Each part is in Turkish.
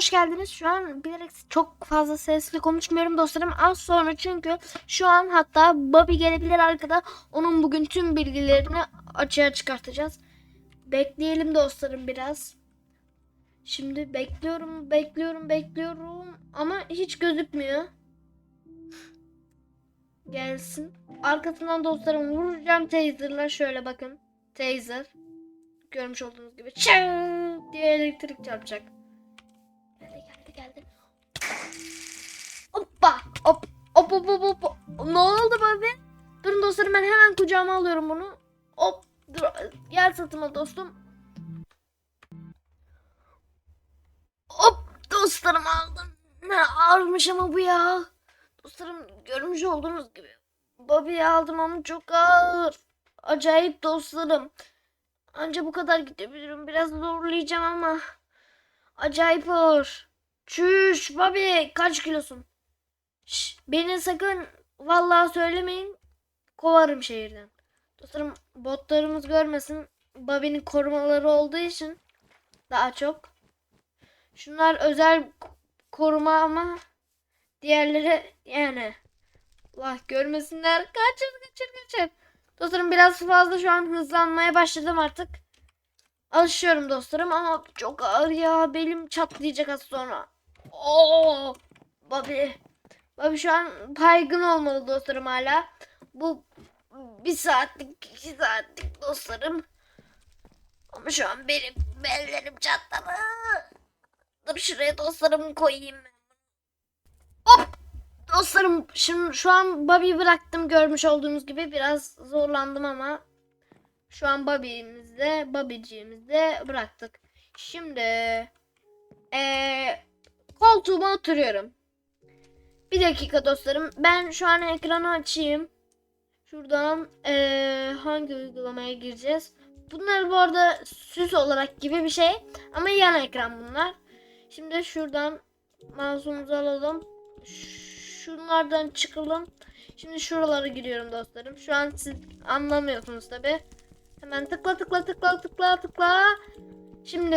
hoş geldiniz. Şu an bilerek çok fazla sesli konuşmuyorum dostlarım. Az sonra çünkü şu an hatta Bobby gelebilir arkada. Onun bugün tüm bilgilerini açığa çıkartacağız. Bekleyelim dostlarım biraz. Şimdi bekliyorum, bekliyorum, bekliyorum ama hiç gözükmüyor. Gelsin. Arkasından dostlarım vuracağım taser'la şöyle bakın. Taser. Görmüş olduğunuz gibi çın diye elektrik çarpacak. Geldi. Hoppa hop hop hop hop hop. Ne oldu Bobby? Durun dostlarım ben hemen kucağıma alıyorum bunu. Hop dur gel sırtıma dostum. Hop dostlarım aldım. Ne ağırmış ama bu ya. Dostlarım görmüş olduğunuz gibi. Bobby'yi aldım ama çok ağır. Acayip dostlarım. Anca bu kadar gidebilirim. Biraz zorlayacağım ama. Acayip ağır. Çüş Bobby kaç kilosun? Şş, beni sakın vallahi söylemeyin. Kovarım şehirden. Dostlarım botlarımız görmesin. Bobby'nin korumaları olduğu için daha çok. Şunlar özel koruma ama diğerleri yani Allah görmesinler. Kaçır kaçır kaçır. Dostlarım biraz fazla şu an hızlanmaya başladım artık. Alışıyorum dostlarım ama çok ağır ya. Belim çatlayacak az sonra. Oo, Bobby. Bobby şu an baygın olmalı dostlarım hala. Bu bir saatlik, iki saatlik dostlarım. Ama şu an benim bellerim çatladı. Dur şuraya dostlarımı koyayım. Hop! Dostlarım şimdi şu an Bobby'yi bıraktım görmüş olduğunuz gibi biraz zorlandım ama şu an Bobby'mizde Bobby'ciğimizde bıraktık. Şimdi eee koltuğuma oturuyorum. Bir dakika dostlarım ben şu an ekranı açayım. Şuradan eee, hangi uygulamaya gireceğiz? Bunlar bu arada süs olarak gibi bir şey ama yan ekran bunlar. Şimdi şuradan mouse'umuzu alalım. Şunlardan çıkalım. Şimdi şuralara giriyorum dostlarım. Şu an siz anlamıyorsunuz tabi. Hemen tıkla tıkla tıkla tıkla tıkla. Şimdi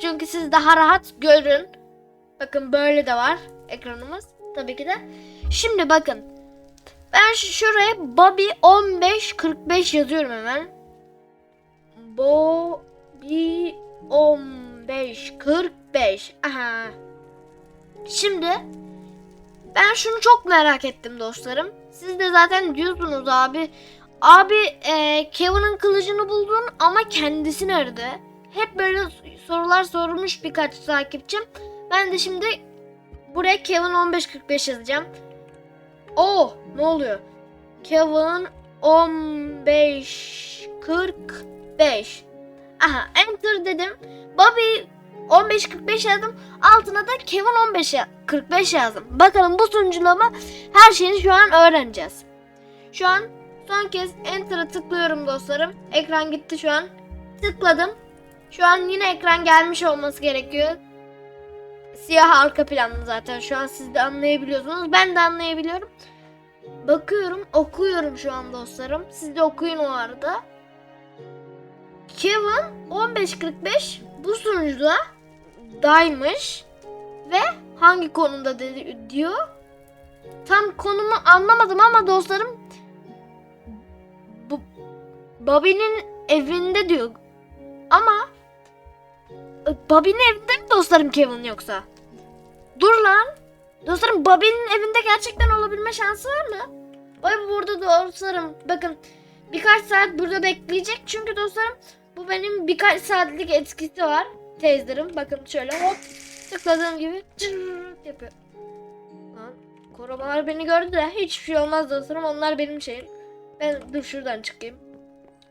Çünkü siz daha rahat görün. Bakın böyle de var ekranımız. Tabii ki de. Şimdi bakın. Ben şuraya Bobby 1545 yazıyorum hemen. Bobby 1545. Aha. Şimdi ben şunu çok merak ettim dostlarım. Siz de zaten diyorsunuz abi. Abi e, Kevin'in kılıcını buldun ama kendisi nerede? Hep böyle sorular sormuş birkaç takipçim. Ben de şimdi buraya Kevin 1545 yazacağım. Oh ne oluyor? Kevin 1545. Aha enter dedim. Bobby 1545 yazdım. Altına da Kevin 15 ya- 45 yazdım. Bakalım bu sunuculama her şeyini şu an öğreneceğiz. Şu an son kez enter'a tıklıyorum dostlarım. Ekran gitti şu an. Tıkladım. Şu an yine ekran gelmiş olması gerekiyor. Siyah arka planlı zaten şu an siz de anlayabiliyorsunuz. Ben de anlayabiliyorum. Bakıyorum okuyorum şu an dostlarım. Siz de okuyun o arada. Kevin 1545 bu sunucuda daymış ve hangi konumda dedi, diyor. Tam konumu anlamadım ama dostlarım bu Bobby'nin evinde diyor. Ama Bobby'nin evinde mi dostlarım Kevin yoksa? Dur lan. Dostlarım Bobby'nin evinde gerçekten olabilme şansı var mı? Bobby burada dostlarım. Bakın birkaç saat burada bekleyecek. Çünkü dostlarım bu benim birkaç saatlik etkisi var. Teyzerim. Bakın şöyle hop tıkladığım gibi cırrrt yapıyor. Lan korumalar beni gördü de hiçbir şey olmaz dostlarım. Onlar benim şeyim. Ben dur şuradan çıkayım.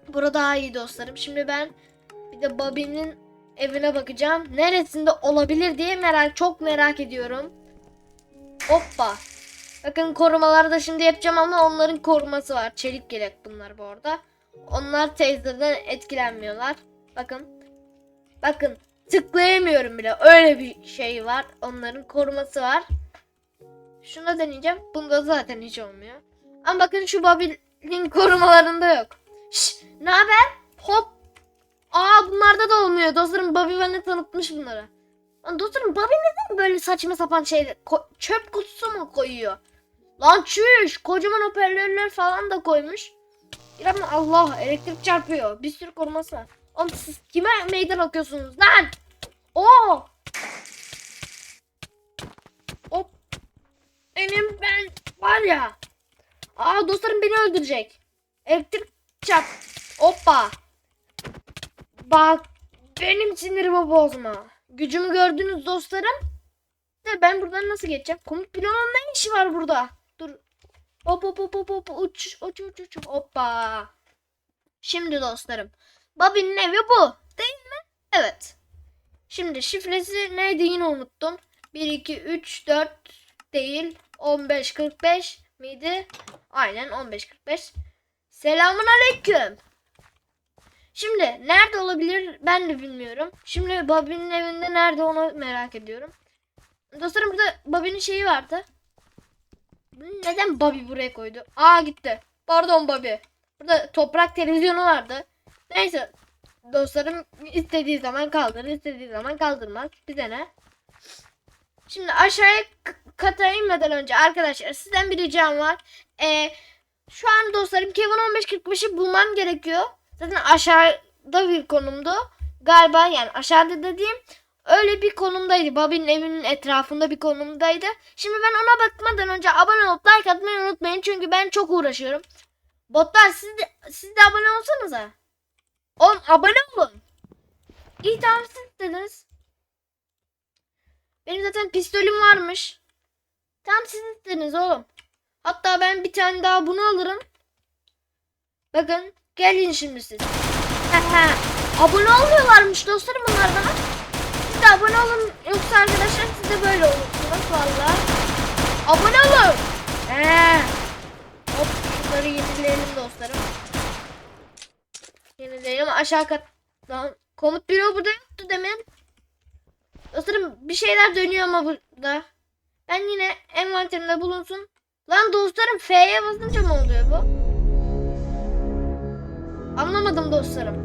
Burada daha iyi dostlarım. Şimdi ben bir de Bobby'nin evine bakacağım. Neresinde olabilir diye merak çok merak ediyorum. Hoppa. Bakın korumaları da şimdi yapacağım ama onların koruması var. Çelik yelek bunlar bu arada. Onlar taser'dan etkilenmiyorlar. Bakın. Bakın. Tıklayamıyorum bile. Öyle bir şey var. Onların koruması var. Şunu da deneyeceğim. Bunda zaten hiç olmuyor. Ama bakın şu Bobby'nin korumalarında yok. Şş, ne haber? Hop. Aa bunlarda da olmuyor. Dostlarım Bobby bana tanıtmış bunları. Lan dostlarım Bobby neden böyle saçma sapan şey ko- çöp kutusu mu koyuyor? Lan çüş kocaman hoparlörler falan da koymuş. İrem Allah elektrik çarpıyor. Bir sürü koruması var. Oğlum siz kime meydan okuyorsunuz lan? Oo! Hop. Benim ben var ya. Aa dostlarım beni öldürecek. Elektrik çarp. Hoppa. Bak benim sinirimi bozma. Gücümü gördünüz dostlarım. De ben buradan nasıl geçeceğim? Komut pilonun ne işi var burada? Dur. Hop hop hop hop hop uç uç uç uç. Hoppa. Şimdi dostlarım. Bobby'nin evi bu. Değil mi? Evet. Şimdi şifresi neydi yine unuttum. 1 2 3 4 değil. 15 45 miydi? Aynen 15 45. Selamun aleyküm. Şimdi nerede olabilir ben de bilmiyorum. Şimdi Bobby'nin evinde nerede onu merak ediyorum. Dostlarım burada Bobby'nin şeyi vardı. Neden Bobby buraya koydu? Aa gitti. Pardon Bobby. Burada toprak televizyonu vardı. Neyse dostlarım istediği zaman kaldırır, istediği zaman kaldırmaz. Bize ne? Şimdi aşağıya kata inmeden önce arkadaşlar sizden bir ricam var. Ee, şu an dostlarım Kevin 1545'i bulmam gerekiyor. Zaten aşağıda bir konumdu. Galiba yani aşağıda dediğim öyle bir konumdaydı. Bobby'nin evinin etrafında bir konumdaydı. Şimdi ben ona bakmadan önce abone olup like atmayı unutmayın. Çünkü ben çok uğraşıyorum. Botlar siz de, siz de abone olsanıza. Oğlum abone olun. İyi tamam siz dediniz. Benim zaten pistolüm varmış. Tamam siz istediniz oğlum. Hatta ben bir tane daha bunu alırım. Bakın gelin şimdi siz. Abone olmuyorlarmış dostlarım bunlar bana. Siz de abone olun. Yoksa arkadaşlar siz de böyle olursunuz valla. Abone olun. He. Hop şunları yenileyelim dostlarım. Yenileyelim aşağı kat. Lan komut bloğu burada yoktu demin. Dostlarım bir şeyler dönüyor ama burada. Ben yine envanterimde bulunsun. Lan dostlarım F'ye basınca mı oluyor bu? Anlamadım dostlarım.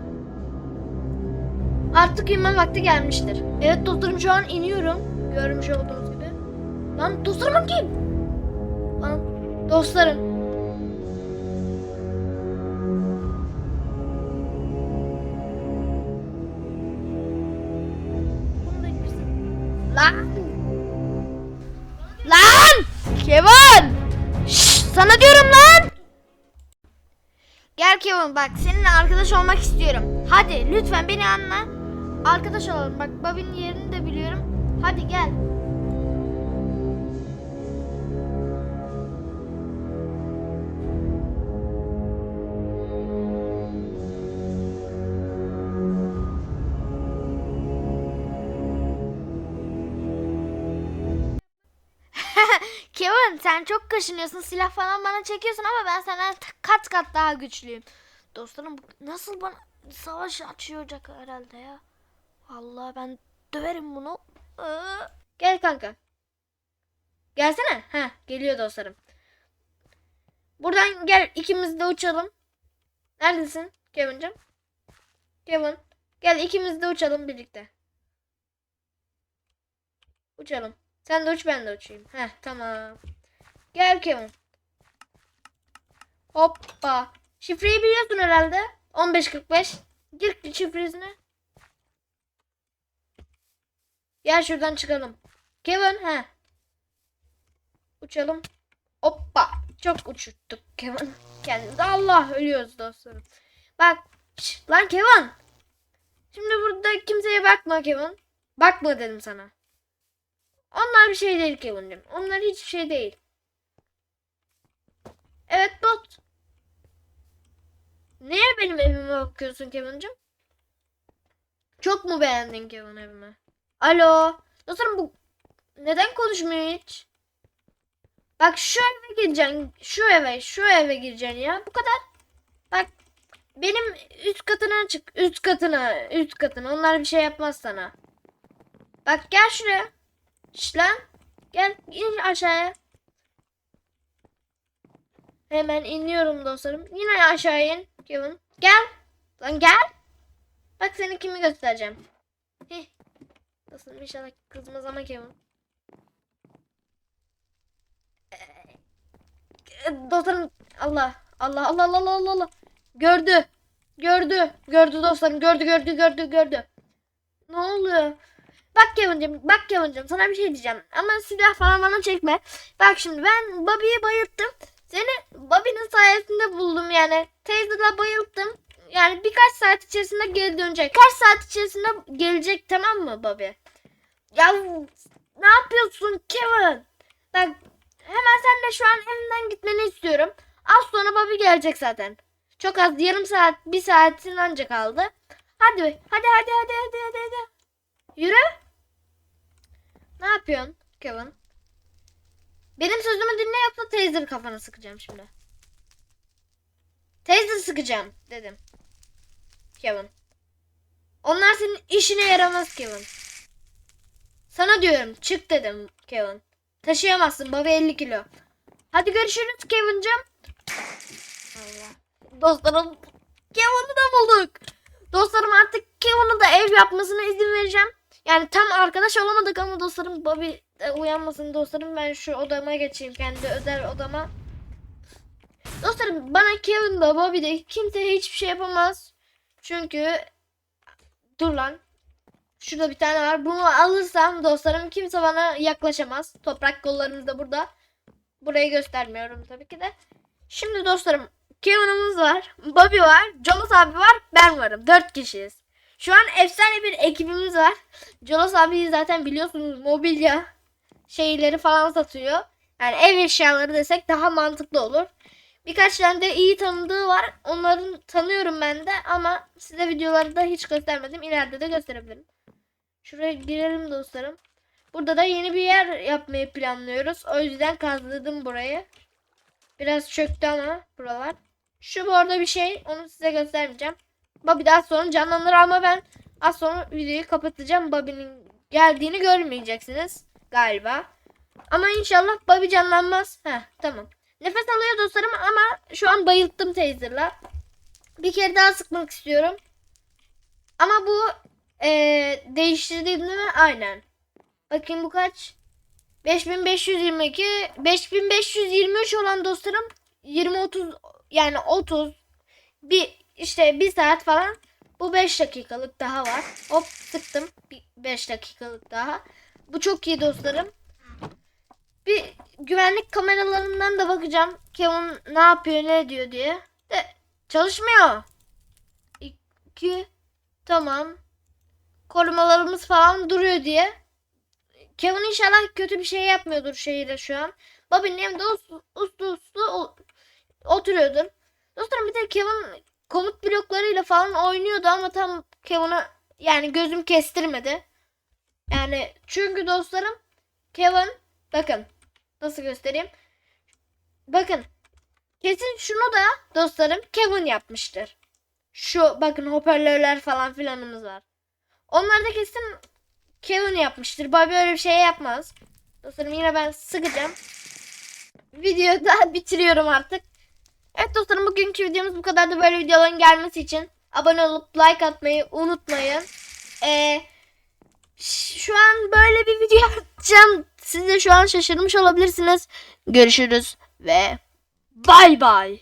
Artık inme vakti gelmiştir. Evet dostlarım şu an iniyorum. Görmüş olduğunuz gibi. Lan dostlarım kim? Lan dostlarım. Gel Kevin bak seninle arkadaş olmak istiyorum. Hadi lütfen beni anla. Arkadaş olalım. Bak Bobby'nin yerini de biliyorum. Hadi gel. Kevin sen çok kaşınıyorsun. Silah falan bana çekiyorsun ama ben senden t- kat kat daha güçlüyüm. Dostlarım nasıl bana savaş açıyacak herhalde ya. Vallahi ben döverim bunu. Aa. Gel kanka. Gelsene. Ha geliyor dostlarım. Buradan gel ikimiz de uçalım. Neredesin Kevin'cim? Kevin. Gel ikimiz de uçalım birlikte. Uçalım. Sen de uç ben de uçayım. Heh tamam. Gel Kevin. Hoppa. Şifreyi biliyorsun herhalde. 1545. Gir şifresine. Gel şuradan çıkalım. Kevin he. Uçalım. Hoppa. Çok uçurttuk Kevin. Kendimizi Allah ölüyoruz dostlarım. Bak. şş, lan Kevin. Şimdi burada kimseye bakma Kevin. Bakma dedim sana. Onlar bir şey değil Kevin'cim. Onlar hiçbir şey değil. Evet bot. Niye benim evime bakıyorsun Kevin'cim? Çok mu beğendin Kevin evimi? Alo. Dostlarım bu neden konuşmuyor hiç? Bak şu eve gireceksin. Şu eve, şu eve gireceksin ya. Bu kadar. Bak benim üst katına çık. Üst katına, üst katına. Onlar bir şey yapmaz sana. Bak gel şuraya. Şş lan. Gel in aşağıya. Hemen iniyorum dostlarım. Yine aşağı in Kevin. Gel. Lan gel. Bak seni kimi göstereceğim. Heh. Dostlarım inşallah kızmaz ama Kevin. Ee, Dostlarım Allah Allah Allah Allah Allah Allah Allah. Gördü. Gördü. Gördü dostlarım. Gördü gördü gördü gördü. Ne oluyor? Bak Kevin'cim, bak Kevin'cim sana bir şey diyeceğim. Ama silah falan bana çekme. Bak şimdi ben Bobby'yi bayılttım. Seni Bobby'nin sayesinde buldum yani. Teyze'la bayılttım. Yani birkaç saat içerisinde geri dönecek. Kaç saat içerisinde gelecek tamam mı Bobby? Ya ne yapıyorsun Kevin? Bak hemen sen de şu an evinden gitmeni istiyorum. Az sonra Bobby gelecek zaten. Çok az yarım saat, bir saatin ancak kaldı. Hadi, hadi, hadi, hadi, hadi, hadi, hadi. Yürü. Ne yapıyorsun Kevin? Benim sözümü dinle yoksa taser kafana sıkacağım şimdi. Taser sıkacağım dedim. Kevin. Onlar senin işine yaramaz Kevin. Sana diyorum çık dedim Kevin. Taşıyamazsın baba 50 kilo. Hadi görüşürüz Kevin'cim. Allah. Dostlarım Kevin'i de bulduk. Dostlarım artık Kevin'in da ev yapmasına izin vereceğim. Yani tam arkadaş olamadık ama dostlarım Bobby de uyanmasın dostlarım. Ben şu odama geçeyim kendi özel odama. Dostlarım bana Kevin de Bobby de kimse hiçbir şey yapamaz. Çünkü dur lan. Şurada bir tane var. Bunu alırsam dostlarım kimse bana yaklaşamaz. Toprak kollarımız da burada. Burayı göstermiyorum tabii ki de. Şimdi dostlarım Kevin'imiz var. Bobby var. Jonas abi var. Ben varım. Dört kişiyiz. Şu an efsane bir ekibimiz var. Jonas abi zaten biliyorsunuz mobilya şeyleri falan satıyor. Yani ev eşyaları desek daha mantıklı olur. Birkaç tane de iyi tanıdığı var. Onların tanıyorum ben de ama size videoları da hiç göstermedim. İleride de gösterebilirim. Şuraya girelim dostlarım. Burada da yeni bir yer yapmayı planlıyoruz. O yüzden kazdım burayı. Biraz çöktü ama buralar. Şu bu arada bir şey. Onu size göstermeyeceğim. Bobby daha sonra canlanır ama ben az sonra videoyu kapatacağım. Bobby'nin geldiğini görmeyeceksiniz galiba. Ama inşallah Bobby canlanmaz. Heh tamam. Nefes alıyor dostlarım ama şu an bayılttım taser'la. Bir kere daha sıkmak istiyorum. Ama bu ee, değiştirdim mi? Aynen. Bakayım bu kaç? 5522 5523 olan dostlarım 20 30 yani 30 bir işte bir saat falan bu 5 dakikalık daha var. Hop sıktım. 5 dakikalık daha. Bu çok iyi dostlarım. Bir güvenlik kameralarından da bakacağım. Kevin ne yapıyor ne diyor diye. De çalışmıyor. 2 tamam. Korumalarımız falan duruyor diye. Kevin inşallah kötü bir şey yapmıyordur şeyle şu an. Bobby'nin evinde uslu uslu, uslu oturuyordur. Dostlarım bir de Kevin komut bloklarıyla falan oynuyordu ama tam Kevin'a yani gözüm kestirmedi. Yani çünkü dostlarım Kevin bakın nasıl göstereyim. Bakın kesin şunu da dostlarım Kevin yapmıştır. Şu bakın hoparlörler falan filanımız var. Onlar da kesin Kevin yapmıştır. Bobby öyle bir şey yapmaz. Dostlarım yine ben sıkacağım. Videoyu da bitiriyorum artık. Evet dostlarım bugünkü videomuz bu kadar da böyle videoların gelmesi için abone olup like atmayı unutmayın. Ee, şu an böyle bir video yapacağım. Siz de şu an şaşırmış olabilirsiniz. Görüşürüz ve bay bay.